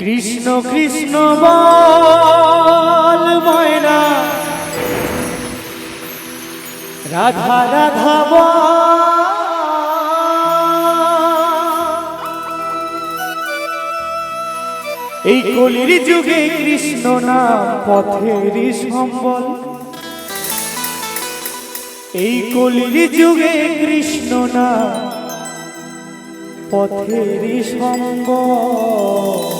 কৃষ্ণ কৃষ্ণ বল ময়না। রাধা রাধা। এই কলির যুগে কৃষ্ণ না, পথের সম্বল। এই কলির যুগে কৃষ্ণ না, পথের সম্বল।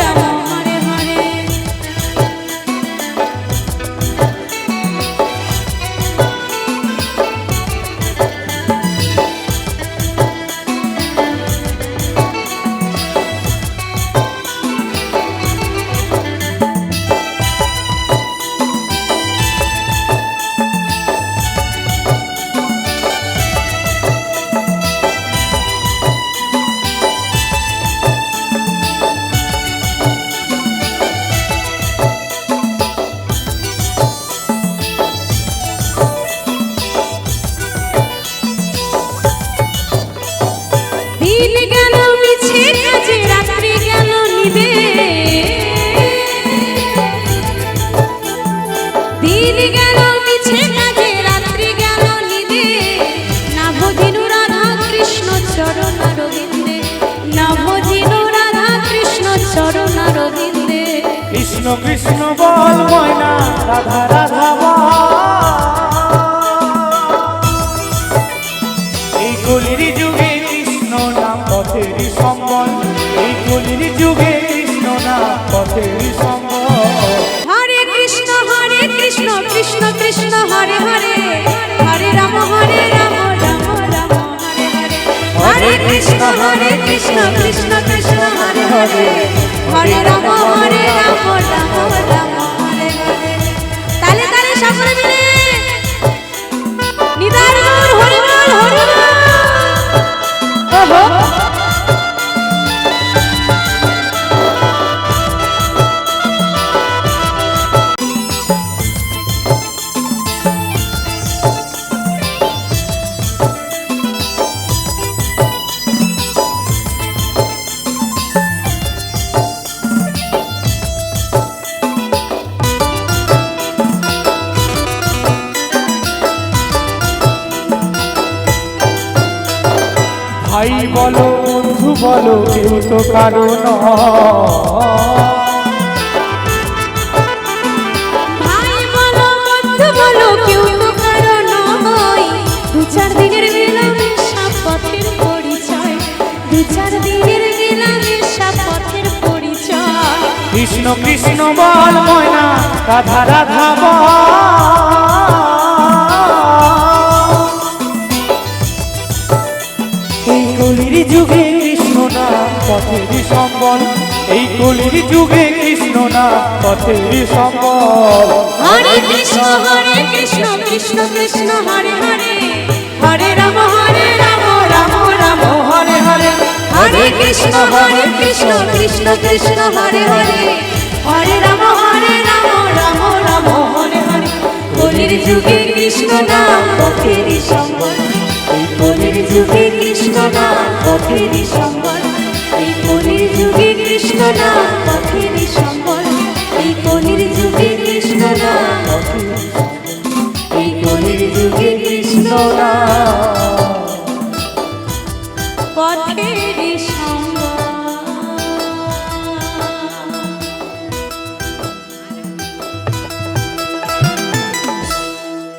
কৃষ্ণ কৃষ্ণ বল ময়না রাধা রাধা এই কলির যুগে কৃষ্ণ নাম পথের সম্বল। এই কলির যুগে কৃষ্ণ নাম পথের সম্বল। হরে কৃষ্ণ হরে কৃষ্ণ কৃষ্ণ কৃষ্ণ হরে হরে। হরে রাম হরে রাম রাম রাম হরে হরে। হরে কৃষ্ণ হরে কৃষ্ণ কৃষ্ণ কৃষ্ণ হরে হরে। হরে রাম হরে রাম রাম রাম হরে হরে তালে তালে সকলে মিলে ভাই বলো বন্ধু বলো কেউ তো কারও। ভাই বলো বন্ধু বলো কেউ তো কারও নয়। দু চার দিনের গেলামে সব পথের পরিচয়। দু চার দিনের গেলামে সব পথের পরিচয়। কৃষ্ণ কৃষ্ণ বল ময়না রাধা রাধা বল। যুগে কৃষ্ণ না পথের সম্বল এই কলির যুগে কৃষ্ণ না পথের সম্বল হরে কৃষ্ণ হরে কৃষ্ণ কৃষ্ণ কৃষ্ণ হরে হরে। হরে রাম হরে রাম রাম রাম। হরে হরে। হরে কৃষ্ণ হরে কৃষ্ণ কৃষ্ণ কৃষ্ণ হরে হরে। হরে রাম হরে রাম রাম রাম হরে হরে। কলির যুগে কৃষ্ণ নাম পথেরই সম্বল এই কলির যুগে কৃষ্ণ না পথেরই সম্বল। এই কলির যুগে কৃষ্ণ নাম পথেরই সম্বল। এই কলির যুগে কৃষ্ণ নাম এই কলির যুগে কৃষ্ণ নাম